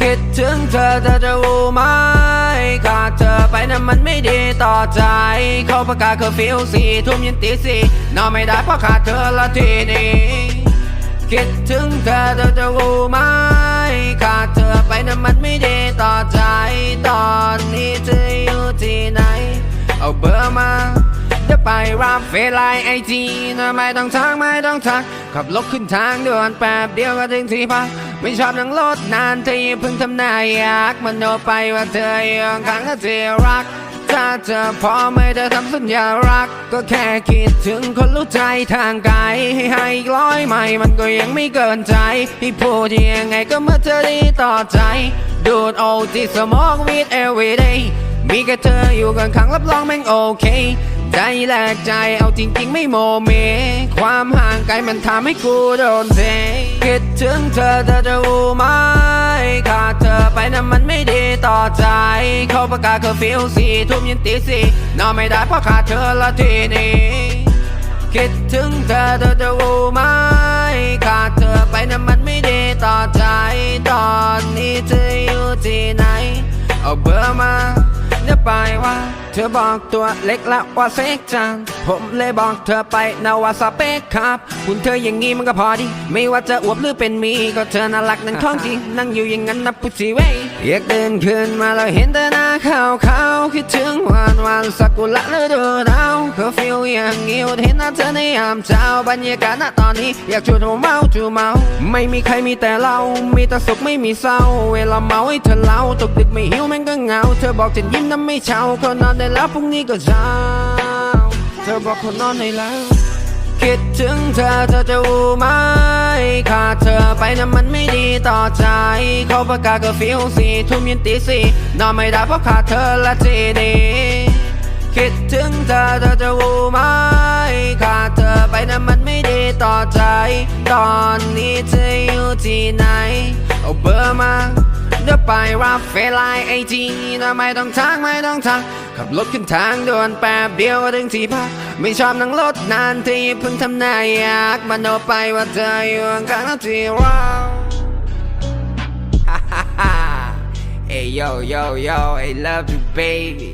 คิดถึงเธอเธอจะรู้ไหมขาดเธอไปนั้นมันไม่ดีต่อใจ เขาประกาศเคอร์ฟิวสี่ทุ่มยันตีสี่นอนไม่ได้เพราะขาดเธอละทีนี้คิดถึงเธอเธอจะรู้ไหมขาดเธอไปนั้นมันไม่ดีต่อใจ ตอนนี้เธออยู่ที่ไหน เอาเบอร์มาเดี๋ยวไปรับเฟไลน์ไอจีนะไม่ต้องทักไม่ต้องทัก ขับรถขึ้นทางด่วนแป๊บเดียวก็ถึงที่พัก ไม่ชอบนั่งรถนานเธอเพิ่งทำหน้าอยากมันโนไปว่าเธอยังข้งก็เธอรักถ้าเธอพอไม่ได้ทำสัญญารัก ก็แค่คิดถึงคนรู้ใจทางไกลให้ให้ร้อยไม่มันก็ยังไม่เกินใจให้พูดยังไงก็เมื่อเธอดีต่อใจ ดูดเอที่สมองวิด every day มีแค่เธออยู่กันข้งรับรองแม่งโอเค ใจแลกใจเอาจริงๆไม่โมเม ความห่างไกลมันทำให้กูโดนเท คิดถึงเธอเธอจะรู้ไหมขาดเธอไปนั้นมันไม่ดีต่อใจ เขาประกาศเคอร์ฟิวสี่ทุ่มยันตีสี่นอนไม่ได้เพราะขาดเธอละทีนี้คิดถึงเธอเธอจะรู้ไหมขาดเธอไปนั้นมันไม่ดีต่อใจ ตอนนี้เธออยู่ที่ไหน เอาเบอร์มา ไปว่า เธอบอกตัวเล็กแล้วว่าเซ็กจัง ผมเลยบอกเธอไปนะว่าสเปคครับคุณเธออย่างงี้มันก็พอดี ไม่ว่าจะอวบหรือเป็นมี ก็เธอน่ารักนั่นของจริง นั่งอยู่อย่างนั้นนะพุทธิเว้ยอยากเดินขึ้นมาแล้วเห็นแต่หน้าขาวขาวคิดถึงวันวันสักุระฤดูหนาวเคอร์ฟิวอย่างงี้เห็นหน้าเธอในยามเช้าบรรยากาศณตอนนี้ อยากชวนหัวเมาจูเมา ไม่มีใครมีแต่เรา มีแต่สุขไม่มีเศร้า เวลาเมาให้เธอเล่าตกดึกไม่หิ เหงา เธอบอกจะยิ้มน้ำไม่เช้าเขานอนได้แล้วพรุ่งนี้ก็เช้า เธอบอกเขานอนได้แล้ว คิดถึงเธอเธอจะรู้ไหมขาดเธอไปนั้นมันไม่ดีต่อใจ เขาประกาศก็ฟิวสี่ทุ่มยันตีสี่นอนไม่ได้เพราะขาดเธอละทีนี้คิดถึงเธอเธอจะรู้ไหมขาดเธอไปนั้นมันไม่ดีต่อใจ ตอนนี้เธออยู่ที่ไหนเอาเบอร์มา ไปรับเฟซไลน์ไอจีนะไม่ต้องทักไม่ต้องทักขับรถขึ้นทางด่วนแป๊บเดียวถึงที่พักไม่ชอบนั่งรถนานเธออย่าเพิ่งทำหน้าอยากมันโนไปว่าเธออยู่ข้างที่เรา Hey yo yo yo I love you baby